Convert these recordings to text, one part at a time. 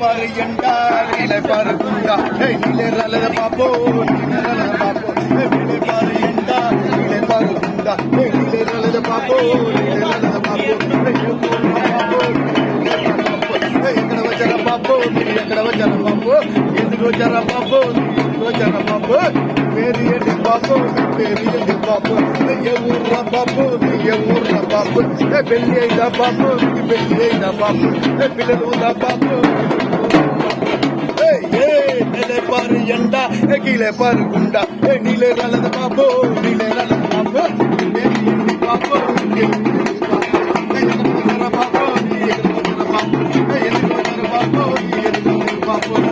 பாரு குண்டா ஏய் நீலே ரலத பாப்போ நீலே ரலத பாப்போ ஏய் நீலே பாரு எண்டா நீலே பாரு குண்டா ஏய் நீலே ரலத பாப்போ நீலே ரலத பாப்போ ஏய் ఎక్కడ వచ్చారా బాబు మీరు ఎక్కడ వచ్చారా బాబు ఎందుకు వచ్చారా బాబు ఎందుకు వచ్చారా బాబు పేరు ఏంటి బాబు మీ పేరు ఏంటి బాబు ఏ ఊర్రా బాబు ఏ ఊర్రా బాబు ఏ పెళ్లి అయిందా బాబు మీ పెళ్లి అయిందా బాబు ఏ పిల్లలు ఉందా బాబు ஏண்டா கீழே பாரு குண்டா. நீல நல்லது பாப்போ நீல நல்லது பாப்போ பாப்போ பாப்போ பாப்போ பாப்போ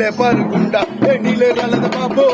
ஏ கீழே பாரு குண்டா ஏ நீலே ரலத பாப்போ